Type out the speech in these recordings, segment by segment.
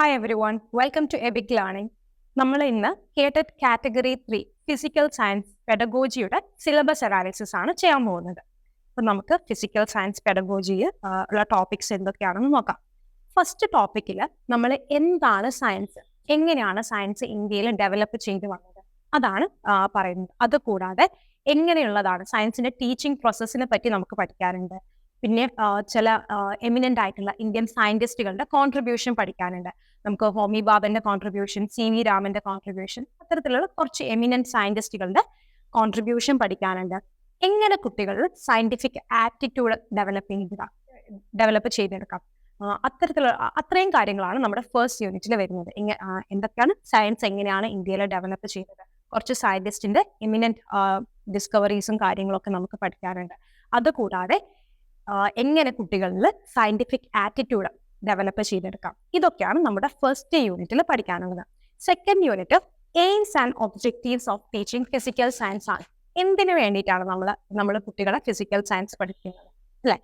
Hi everyone welcome to എബിക് learning നമ്മൾ ഇന്ന് KTET category three physical science പെഡഗോജിയുടെ syllabus analysis ആണ് ചെയ്യാൻ പോകുന്നത്. അപ്പം നമുക്ക് ഫിസിക്കൽ സയൻസ് പെഡഗോജിയിൽ ഉള്ള ടോപ്പിക്സ് എന്തൊക്കെയാണെന്ന് നോക്കാം. ഫസ്റ്റ് ടോപ്പിക്കിൽ നമ്മൾ എന്താണ് സയൻസ് എങ്ങനെയാണ് സയൻസ് ഇന്ത്യയിൽ ഡെവലപ്പ് ചെയ്തു വന്നത്? അതാണ് പറയുന്നത്. അതുകൂടാതെ എങ്ങനെയുള്ളതാണ് സയൻസിന്റെ ടീച്ചിങ് പ്രോസസ്സിനെ പറ്റി നമുക്ക് പഠിക്കാനുണ്ട്. പിന്നെ ചില എമിനന്റ് ആയിട്ടുള്ള ഇന്ത്യൻ സയന്റിസ്റ്റുകളുടെ കോൺട്രിബ്യൂഷൻ പഠിക്കാനുണ്ട്. നമുക്ക് ഹോമി ബാബന്റെ കോൺട്രിബ്യൂഷൻ സി വി രാമന്റെ കോൺട്രിബ്യൂഷൻ അത്തരത്തിലുള്ള കുറച്ച് എമിനന്റ് സയന്റിസ്റ്റുകളുടെ കോൺട്രിബ്യൂഷൻ പഠിക്കാനുണ്ട്. എങ്ങനെ കുട്ടികളിൽ സയന്റിഫിക് ആറ്റിറ്റ്യൂഡ് ഡെവലപ്പ് ചെയ്യുക ഡെവലപ്പ് ചെയ്തെടുക്കാം അത്തരത്തിലുള്ള അത്രയും കാര്യങ്ങളാണ് നമ്മുടെ ഫസ്റ്റ് യൂണിറ്റിൽ വരുന്നത്. എന്തൊക്കെയാണ്? സയൻസ് എങ്ങനെയാണ് ഇന്ത്യയിൽ ഡെവലപ്പ് ചെയ്തത്? കുറച്ച് സയന്റിസ്റ്റിന്റെ എമിനന്റ് ഡിസ്കവറീസും കാര്യങ്ങളൊക്കെ നമുക്ക് പഠിക്കാനുണ്ട്. അതുകൂടാതെ എങ്ങനെ കുട്ടികളിൽ സയന്റിഫിക് ആറ്റിറ്റ്യൂഡ് ഡെവലപ്പ് ചെയ്തെടുക്കാം. ഇതൊക്കെയാണ് നമ്മുടെ ഫസ്റ്റ് യൂണിറ്റിൽ പഠിക്കാനുള്ളത്. Second unit aims and objectives of teaching physical science ആണ്. എന്തിനു വേണ്ടിയിട്ടാണ് നമ്മൾ നമ്മൾ കുട്ടികളെ ഫിസിക്കൽ സയൻസ് പഠിപ്പിക്കുന്നത്? അല്ലെ?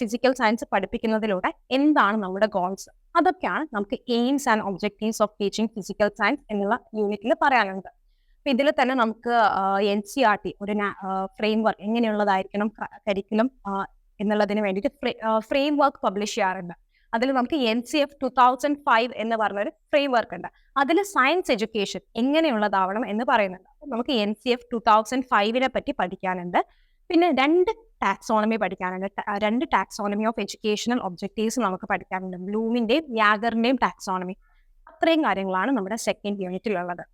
ഫിസിക്കൽ സയൻസ് പഠിപ്പിക്കുന്നതിലൂടെ എന്താണ് നമ്മുടെ ഗോൾസ് അതൊക്കെയാണ് നമുക്ക് aims and objectives of teaching physical science എന്നുള്ള യൂണിറ്റിൽ പറയാനുള്ളത്. അപ്പൊ ഇതിൽ തന്നെ നമുക്ക് എൻ സി ആർ ടി ഒരു ഫ്രെയിം വർക്ക് എങ്ങനെയുള്ളതായിരിക്കണം കരിക്കുലം എന്നുള്ളതിന് വേണ്ടിയിട്ട് ഫ്രെയിം വർക്ക് പബ്ലിഷ് ചെയ്യാറുണ്ട്. അതിൽ നമുക്ക് N C F two thousand five എന്ന് പറഞ്ഞൊരു ഫ്രെയിം വർക്ക് ഉണ്ട്. അതിൽ സയൻസ് എഡ്യൂക്കേഷൻ എങ്ങനെയുള്ളതാവണം എന്ന് പറയുന്നുണ്ട്. നമുക്ക് N C F two thousand ഫൈവിനെ പറ്റി പഠിക്കാനുണ്ട്. പിന്നെ രണ്ട് ടാക്സോണമി പഠിക്കാനുണ്ട്. രണ്ട് ടാക്സോണമി ഓഫ് എഡ്യൂക്കേഷണൽ ഒബ്ജക്റ്റീവ്സ് നമുക്ക് പഠിക്കാനുണ്ട്. ബ്ലൂമിന്റെയും യാഗറിന്റെയും ടാക്സോണമി അത്രയും കാര്യങ്ങളാണ് നമ്മുടെ സെക്കൻഡ് യൂണിറ്റിലുള്ളത്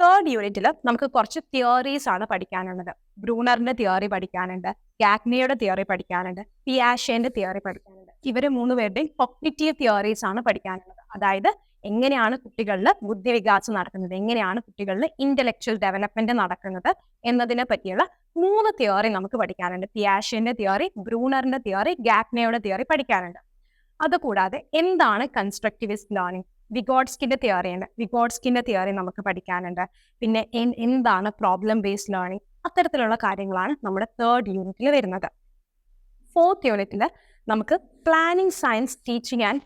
തേർഡ് യൂണിറ്റിൽ നമുക്ക് കുറച്ച് തിയറീസ് ആണ് പഠിക്കാനുള്ളത്. ബ്രൂണറിന്റെ തിയറി പഠിക്കാനുണ്ട് ഗാഗ്നിയുടെ തിയറി പഠിക്കാനുണ്ട് പിയാഷേന്റെ തിയറി പഠിക്കാനുണ്ട്. ഇവർ മൂന്ന് പേരുടെയും കൊഗ്നിറ്റീവ് തിയറീസ് ആണ് പഠിക്കാനുള്ളത്. അതായത് എങ്ങനെയാണ് കുട്ടികളിൽ ബുദ്ധിവികാസം നടക്കുന്നത് എങ്ങനെയാണ് കുട്ടികളിൽ ഇന്റലക്ച്വൽ ഡെവലപ്മെന്റ് നടക്കുന്നത് എന്നതിനെ പറ്റിയുള്ള മൂന്ന് തിയറി നമുക്ക് പഠിക്കാനുണ്ട്. പിയാഷേന്റെ തിയറി ബ്രൂണറിന്റെ തിയറി ഗാഗ്നയുടെ തിയറി പഠിക്കാനുണ്ട്. അതുകൂടാതെ എന്താണ് കൺസ്ട്രക്റ്റിവിസ്റ്റ് ലേണിംഗ് വിഗോഡ്സ്കിന്റെ തിയറി ഉണ്ട്. വിഗോഡ്സ്കിന്റെ തിയറി നമുക്ക് പഠിക്കാനുണ്ട്. പിന്നെ എന്താണ് പ്രോബ്ലം ബേസ്ഡ് ലേണിംഗ് അത്തരത്തിലുള്ള കാര്യങ്ങളാണ് നമ്മുടെ തേർഡ് യൂണിറ്റിൽ വരുന്നത്. ഫോർത്ത് യൂണിറ്റിൽ നമുക്ക് planning science teaching and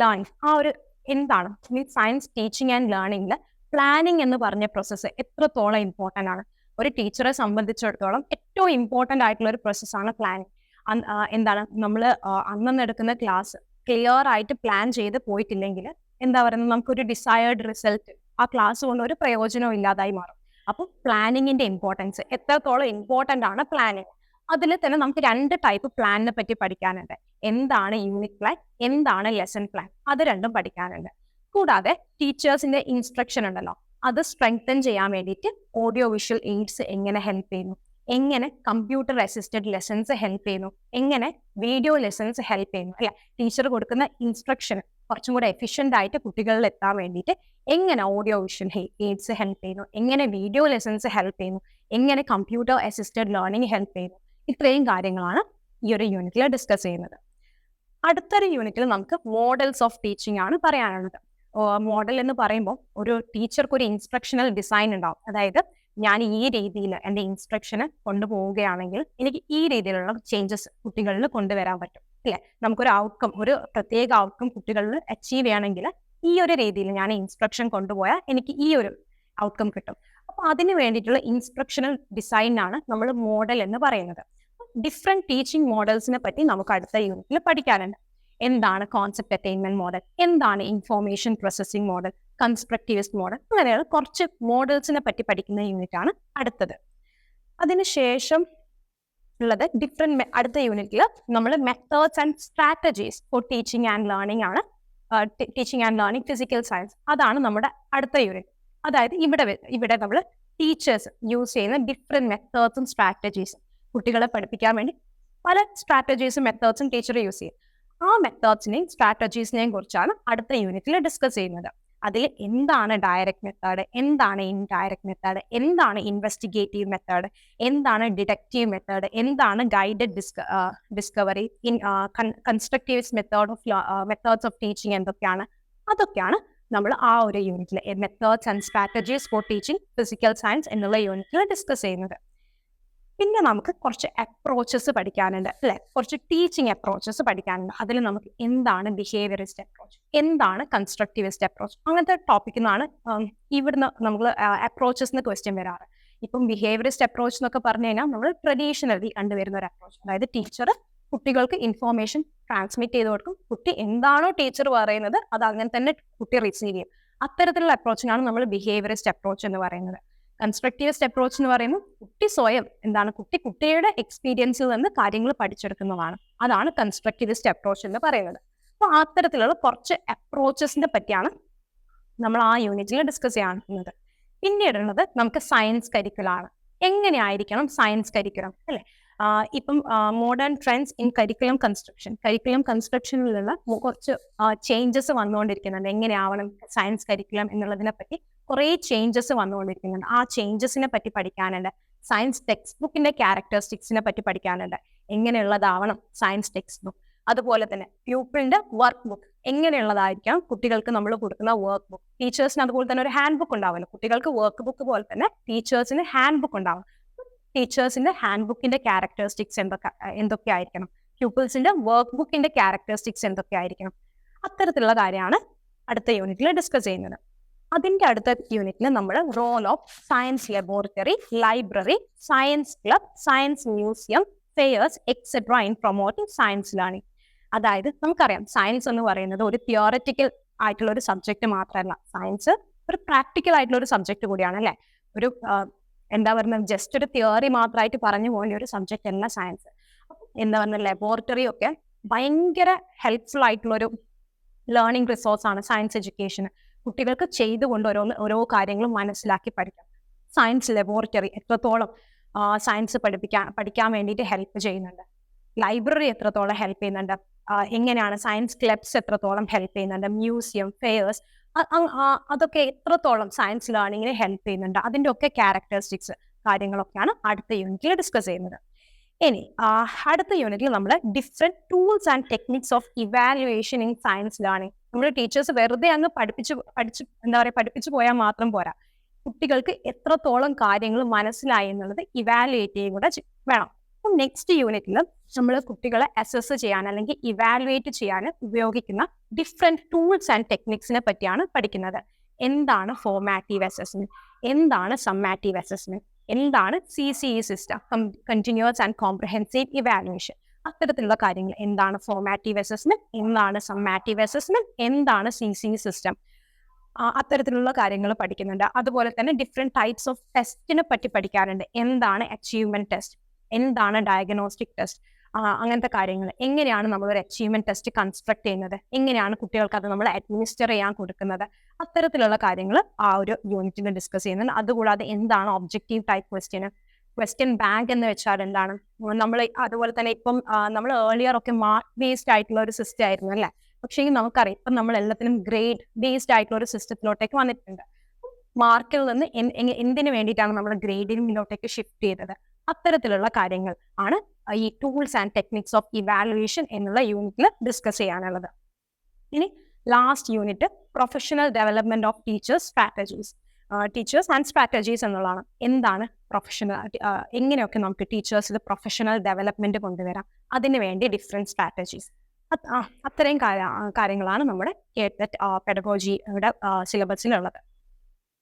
learning ആ ഒരു എന്താണ്? മീൻസ് സയൻസ് ടീച്ചിങ് ആൻഡ് ലേണിംഗിൽ പ്ലാനിങ് എന്ന് പറഞ്ഞ പ്രോസസ്സ് എത്രത്തോളം ഇമ്പോർട്ടന്റ് ആണ്? ഒരു ടീച്ചറെ സംബന്ധിച്ചിടത്തോളം ഏറ്റവും ഇമ്പോർട്ടന്റ് ആയിട്ടുള്ള ഒരു പ്രോസസ്സാണ് പ്ലാനിങ് എന്താണ്? നമ്മൾ അന്നെടുക്കുന്ന ക്ലാസ് ക്ലിയർ ആയിട്ട് പ്ലാൻ ചെയ്ത് പോയിട്ടില്ലെങ്കിൽ എന്താ പറയുന്നത്? നമുക്കൊരു ഡിസയേർഡ് റിസൾട്ട് ആ ക്ലാസ് കൊണ്ട് ഒരു പ്രയോജനവും ഇല്ലാതായി മാറും. അപ്പോൾ പ്ലാനിങ്ങിന്റെ ഇമ്പോർട്ടൻസ് എത്രത്തോളം ഇമ്പോർട്ടന്റ് ആണ് പ്ലാനിങ് അതിൽ തന്നെ നമുക്ക് രണ്ട് ടൈപ്പ് പ്ലാനിനെ പറ്റി പഠിക്കാനുണ്ട്. എന്താണ് യൂണിറ്റ് പ്ലാൻ എന്താണ് ലെസൺ പ്ലാൻ അത് രണ്ടും പഠിക്കാനുണ്ട്. കൂടാതെ ടീച്ചേഴ്സിന്റെ ഇൻസ്ട്രക്ഷൻ ഉണ്ടല്ലോ. അത് സ്ട്രെങ്തൻ ചെയ്യാൻ വേണ്ടിയിട്ട് ഓഡിയോ വിഷ്വൽ എയ്ഡ്സ് എങ്ങനെ ഹെൽപ്പ് ചെയ്യുന്നു? എങ്ങനെ കമ്പ്യൂട്ടർ അസിസ്റ്റഡ് ലെസൺസ് ഹെൽപ്പ് ചെയ്യുന്നു? എങ്ങനെ വീഡിയോ ലെസൺസ് ഹെൽപ്പ് ചെയ്യുന്നു? അല്ല? ടീച്ചർ കൊടുക്കുന്ന ഇൻസ്ട്രക്ഷൻ കുറച്ചും കൂടെ എഫിഷ്യന്റ് ആയിട്ട് കുട്ടികളിൽ എത്താൻ വേണ്ടിയിട്ട് എങ്ങനെ ഓഡിയോ വിഷൻ എയ്ഡ്സ് ഹെൽപ്പ് ചെയ്യുന്നു? എങ്ങനെ വീഡിയോ ലെസൺസ് ഹെൽപ്പ് ചെയ്യുന്നു? എങ്ങനെ കമ്പ്യൂട്ടർ അസിസ്റ്റഡ് ലേണിംഗ് ഹെൽപ്പ് ചെയ്യുന്നു? ഇത്രയും കാര്യങ്ങളാണ് ഈ ഒരു യൂണിറ്റിൽ ഡിസ്കസ് ചെയ്യുന്നത്. അടുത്തൊരു യൂണിറ്റിൽ നമുക്ക് മോഡൽസ് ഓഫ് ടീച്ചിങ് ആണ് പറയാനുള്ളത്. മോഡൽ എന്ന് പറയുമ്പോൾ ഒരു ടീച്ചർക്ക് ഒരു ഇൻസ്ട്രക്ഷണൽ ഡിസൈൻ ഉണ്ടാവും. അതായത് ഞാൻ ഈ രീതിയിൽ എന്റെ ഇൻസ്ട്രക്ഷന് കൊണ്ടുപോവുകയാണെങ്കിൽ എനിക്ക് ഈ രീതിയിലുള്ള ചേഞ്ചസ് കുട്ടികളിൽ കൊണ്ടുവരാൻ പറ്റും. അല്ലേ? നമുക്കൊരു ഔട്ട്കം ഒരു പ്രത്യേക ഔട്ട്കം കുട്ടികളിൽ അച്ചീവ് ചെയ്യണമെങ്കിൽ ഈ ഒരു രീതിയിൽ ഞാൻ ഇൻസ്ട്രക്ഷൻ കൊണ്ടുപോയാൽ എനിക്ക് ഈ ഒരു ഔട്ട്കം കിട്ടും. അപ്പൊ അതിന് വേണ്ടിയിട്ടുള്ള ഇൻസ്ട്രക്ഷണൽ ഡിസൈനാണ് നമ്മൾ മോഡൽ എന്ന് പറയുന്നത്. ഡിഫറെന്റ് ടീച്ചിങ് മോഡൽസിനെ പറ്റി നമുക്ക് അടുത്ത യൂണിറ്റിൽ പഠിക്കാനുണ്ട്. എന്താണ് കോൺസെപ്റ്റ് അറ്റൈൻമെന്റ് മോഡൽ എന്താണ് information processing model constructivist model അങ്ങനെയുള്ള കുറച്ച് മോഡൽസിനെ പറ്റി പഠിക്കുന്ന യൂണിറ്റ് ആണ് അടുത്തത്. അതിനുശേഷം ഉള്ളത് ഡിഫറെന്റ് അടുത്ത യൂണിറ്റിൽ നമ്മൾ methods and strategies for teaching and learning ആണ്. Teaching and learning physical science അതാണ് നമ്മുടെ അടുത്ത യൂണിറ്റ് അതായത് ഇവിടെ ഇവിടെ നമ്മൾ ടീച്ചേഴ്സ് യൂസ് ചെയ്യുന്ന ഡിഫറെന്റ് മെത്തേഡ്സും സ്ട്രാറ്റജീസും കുട്ടികളെ പഠിപ്പിക്കാൻ വേണ്ടി. പല സ്ട്രാറ്റജീസും മെത്തേഡ്സും ടീച്ചർ യൂസ് ചെയ്യും. ആ മെത്തേഡ്സിനെയും സ്ട്രാറ്റജീസിനെയും കുറിച്ചാണ് അടുത്ത യൂണിറ്റിൽ ഡിസ്കസ് ചെയ്യുന്നത്. അതിൽ എന്താണ് ഡയറക്റ്റ് മെത്തേഡ് എന്താണ് ഇൻഡയറക്റ്റ് മെത്തേഡ് എന്താണ് ഇൻവെസ്റ്റിഗേറ്റീവ് മെത്തേഡ് എന്താണ് ഡിഡക്റ്റീവ് മെത്തേഡ് എന്താണ് guided disc discovery in constructives method of methods of teaching എന്തൊക്കെയാണ്? അതൊക്കെയാണ് നമ്മൾ ആ ഒരു യൂണിറ്റിൽ methods and strategies for teaching physical science എന്നുള്ള യൂണിറ്റിൽ ഡിസ്കസ് ചെയ്യുന്നത്. പിന്നെ നമുക്ക് കുറച്ച് അപ്രോച്ചസ് പഠിക്കാനുണ്ട് അല്ലെ? കുറച്ച് ടീച്ചിങ് അപ്രോച്ചസ് പഠിക്കാനുണ്ട്. അതിൽ നമുക്ക് എന്താണ് ബിഹേവിയറിസ്റ്റ് അപ്രോച്ച് എന്താണ് കൺസ്ട്രക്റ്റിവിസ്റ്റ് അപ്രോച്ച് അങ്ങനത്തെ ടോപ്പിക്കിൽ നിന്നാണ് ഇവിടുന്ന് നമ്മൾ അപ്രോച്ചസ് എന്ന് ക്വസ്റ്റ്യൻ വരാറ്. ഇപ്പം ബിഹേവിയറിസ്റ്റ് അപ്രോച്ച് എന്നൊക്കെ പറഞ്ഞു കഴിഞ്ഞാൽ നമ്മൾ ട്രഡീഷണലി കണ്ടുവരുന്ന ഒരു അപ്രോച്ച് അതായത് ടീച്ചർ കുട്ടികൾക്ക് ഇൻഫോർമേഷൻ ട്രാൻസ്മിറ്റ് ചെയ്ത് കൊടുക്കും. കുട്ടി എന്താണോ ടീച്ചർ പറയുന്നത് അത് അങ്ങനെ തന്നെ കുട്ടി റിസീവ് ചെയ്യും. അത്തരത്തിലുള്ള അപ്രോച്ചിനാണ് നമ്മൾ ബിഹേവിയറിസ്റ്റ് അപ്രോച്ച് എന്ന് പറയുന്നത്. കൺസ്ട്രക്റ്റീവിസ്റ്റ് അപ്രോച്ച് എന്ന് പറയുന്നത് കുട്ടി സ്വയം എന്താണ് കുട്ടി കുട്ടിയുടെ എക്സ്പീരിയൻസിൽ നിന്ന് കാര്യങ്ങൾ പഠിച്ചെടുക്കുന്നതാണ്. അതാണ് കൺസ്ട്രക്റ്റീവിസ്റ്റ് അപ്രോച്ച് എന്ന് പറയുന്നത്. അപ്പോൾ അത്തരത്തിലുള്ള കുറച്ച് അപ്രോച്ചസിനെ പറ്റിയാണ് നമ്മൾ ആ യൂണിറ്റിൽ ഡിസ്കസ് ചെയ്യുന്നത് പിന്നീടുള്ളത് നമുക്ക് സയൻസ് കരിക്കുലാണ് എങ്ങനെയായിരിക്കണം സയൻസ് കരിക്കുലം അല്ലെ? ഇപ്പം modern trends in curriculum construction curriculum കൺസ്ട്രക്ഷനിലുള്ള കുറച്ച് ചേഞ്ചസ് വന്നുകൊണ്ടിരിക്കുന്നുണ്ട്. എങ്ങനെയാവണം സയൻസ് കരിക്കുലം എന്നുള്ളതിനെ പറ്റി കുറേ ചേഞ്ചസ് വന്നുകൊണ്ടിരിക്കുന്നുണ്ട്. ആ ചേഞ്ചസിനെ പറ്റി പഠിക്കാനുണ്ട്. സയൻസ് ടെക്സ്റ്റ് ബുക്കിന്റെ ക്യാരക്ടറിസ്റ്റിക്സിനെ പറ്റി പഠിക്കാനുണ്ട്. എങ്ങനെയുള്ളതാവണം സയൻസ് ടെക്സ്റ്റ് ബുക്ക് അതുപോലെ തന്നെ പ്യൂപ്പിളിന്റെ വർക്ക് ബുക്ക് എങ്ങനെയുള്ളതായിരിക്കാം കുട്ടികൾക്ക് നമ്മൾ കൊടുക്കുന്ന വർക്ക് ബുക്ക് ടീച്ചേഴ്സിന് അതുപോലെ തന്നെ ഒരു ഹാൻഡ് ബുക്ക് ഉണ്ടാവുമല്ലോ. കുട്ടികൾക്ക് വർക്ക് ബുക്ക് പോലെ തന്നെ ടീച്ചേഴ്സിന് ഹാൻഡ് ബുക്ക് ഉണ്ടാവും ടീച്ചേഴ്സിന്റെ ഹാൻഡ് ബുക്കിന്റെ ക്യാരക്ടറിസ്റ്റിക്സ് എന്തൊക്കെ എന്തൊക്കെ ആയിരിക്കണം? പ്യൂപ്പിൾസിന്റെ വർക്ക് ബുക്കിന്റെ ക്യാരക്ടറിസ്റ്റിക്സ് എന്തൊക്കെ ആയിരിക്കണം? അത്തരത്തിലുള്ള കാര്യമാണ് അടുത്ത യൂണിറ്റിൽ ഡിസ്കസ് ചെയ്യുന്നത്. അതിന്റെ അടുത്ത യൂണിറ്റിൽ നമ്മൾ role of science laboratory library science club science museum fairs etcetera in promoting science learning അതായത് നമുക്കറിയാം സയൻസ് എന്ന് പറയുന്നത് ഒരു തിയോററ്റിക്കൽ ആയിട്ടുള്ള ഒരു സബ്ജക്റ്റ് മാത്രമല്ല. സയൻസ് ഒരു പ്രാക്ടിക്കൽ ആയിട്ടുള്ള ഒരു സബ്ജക്റ്റ് കൂടിയാണ് അല്ലെ? ഒരു എന്താ പറയുന്നത് ജസ്റ്റ് ഒരു തിയറി മാത്രമായിട്ട് പറഞ്ഞു പോകേണ്ട ഒരു സബ്ജക്റ്റ് അല്ല സയൻസ് എന്താ പറയുന്നത് ലബോറട്ടറി ഒക്കെ ഭയങ്കര ഹെൽപ്ഫുൾ ആയിട്ടുള്ളൊരു ലേണിംഗ് റിസോഴ്സ് ആണ് സയൻസ് എഡ്യൂക്കേഷൻ കുട്ടികൾക്ക് ചെയ്തുകൊണ്ട് ഓരോ ഓരോ കാര്യങ്ങളും മനസ്സിലാക്കി പഠിക്കാം. സയൻസ് ലബോറട്ടറി എത്രത്തോളം സയൻസ് പഠിപ്പിക്കാൻ പഠിക്കാൻ വേണ്ടിയിട്ട് ഹെൽപ്പ് ചെയ്യുന്നുണ്ട്. ലൈബ്രറി എത്രത്തോളം ഹെൽപ്പ് ചെയ്യുന്നുണ്ട്. എങ്ങനെയാണ് സയൻസ് ക്ലബ്സ് എത്രത്തോളം ഹെൽപ്പ് ചെയ്യുന്നുണ്ട്. മ്യൂസിയം ഫെയേഴ്സ് അതൊക്കെ എത്രത്തോളം സയൻസ് ലേണിങ്ങിനെ ഹെൽപ്പ് ചെയ്യുന്നുണ്ട് അതിന്റെ ഒക്കെ ക്യാരക്ടറിസ്റ്റിക്സ് കാര്യങ്ങളൊക്കെയാണ് അടുത്ത യൂണിറ്റിൽ ഡിസ്കസ് ചെയ്യുന്നത്. ഇനി അടുത്ത യൂണിറ്റിൽ നമ്മൾ different tools and techniques of evaluation in science learning നമ്മുടെ ടീച്ചേഴ്സ് വെറുതെ അങ്ങ് പഠിപ്പിച്ച് പഠിച്ച് എന്താ പറയുക പഠിപ്പിച്ചു പോയാൽ മാത്രം പോരാ. കുട്ടികൾക്ക് എത്രത്തോളം കാര്യങ്ങൾ മനസ്സിലായി എന്നുള്ളത് ഇവാലുവേറ്റ് ചെയ്യുക കൂടെ വേണം. അപ്പം നെക്സ്റ്റ് യൂണിറ്റിൽ നമ്മൾ കുട്ടികളെ അസസ് ചെയ്യാൻ അല്ലെങ്കിൽ ഇവാലുവേറ്റ് ചെയ്യാൻ ഉപയോഗിക്കുന്ന ഡിഫറെന്റ് ടൂൾസ് ആൻഡ് ടെക്നിക്സിനെ പറ്റിയാണ് പഠിക്കുന്നത്. എന്താണ് ഫോമാറ്റീവ് അസസ്മെന്റ് എന്താണ് സമ്മാറ്റീവ് അസസ്മെന്റ് എന്താണ് C C E system continuous and comprehensive evaluation അത്തരത്തിലുള്ള കാര്യങ്ങൾ. എന്താണ് ഫോമാറ്റീവ് അസസ്മെന്റ് എന്താണ് സമ്മാറ്റീവ് അസസ്മെന്റ് എന്താണ് സി സി സിസ്റ്റം അത്തരത്തിലുള്ള കാര്യങ്ങൾ പഠിക്കുന്നുണ്ട്. അതുപോലെ തന്നെ ഡിഫറെന്റ് ടൈപ്സ് ഓഫ് ടെസ്റ്റിനെ പറ്റി പഠിക്കാറുണ്ട്. എന്താണ് അച്ചീവ്മെന്റ് ടെസ്റ്റ് എന്താണ് ഡയഗ്നോസ്റ്റിക് ടെസ്റ്റ് അങ്ങനത്തെ കാര്യങ്ങൾ. എങ്ങനെയാണ് നമ്മൾ ഒരു അച്ചീവ്മെന്റ് ടെസ്റ്റ് കൺസ്ട്രക്ട് ചെയ്യുന്നത്? എങ്ങനെയാണ് കുട്ടികൾക്ക് അത് നമ്മൾ അഡ്മിനിസ്റ്റർ ചെയ്യാൻ കൊടുക്കുന്നത്? അത്തരത്തിലുള്ള കാര്യങ്ങൾ ആ ഒരു യൂണിറ്റിൽ ഡിസ്കസ് ചെയ്യുന്നുണ്ട്. അതുകൂടാതെ എന്താണ് objective type question question bank എന്ന് വെച്ചാൽ എന്താണ്? നമ്മൾ അതുപോലെ തന്നെ ഇപ്പം നമ്മൾ ഏർലിയർ ഒക്കെ മാർക്ക് ബേസ്ഡ് ആയിട്ടുള്ള ഒരു സിസ്റ്റം ആയിരുന്നു അല്ലേ? പക്ഷേ നമുക്കറിയാം ഇപ്പം നമ്മൾ എല്ലാത്തിനും ഗ്രേഡ് ബേസ്ഡ് ആയിട്ടുള്ള ഒരു സിസ്റ്റത്തിലോട്ടേക്ക് വന്നിട്ടുണ്ട്. മാർക്കിൽ നിന്ന് എന്തിനു വേണ്ടിയിട്ടാണ് നമ്മൾ ഗ്രേഡിങ്ങിലോട്ടേക്ക് ഷിഫ്റ്റ് ചെയ്തത്? അത്തരത്തിലുള്ള കാര്യങ്ങൾ ആണ് ഈ tools and techniques of evaluation എന്നുള്ള യൂണിറ്റിൽ ഡിസ്കസ് ചെയ്യാനുള്ളത്. ഇനി last unit professional development of teachers strategies teachers and strategies എന്നുള്ളതാണ്. എന്താണ് പ്രൊഫഷണൽ എങ്ങനെയൊക്കെ നമുക്ക് ടീച്ചേഴ്സിൽ പ്രൊഫഷണൽ ഡെവലപ്മെന്റ് കൊണ്ടുവരാം? അതിന് വേണ്ടി ഡിഫറെന്റ് സ്ട്രാറ്റജീസ് അത്രയും കാര്യങ്ങളാണ് നമ്മുടെ പെഡഗോജിയുടെ സിലബസിലുള്ളത്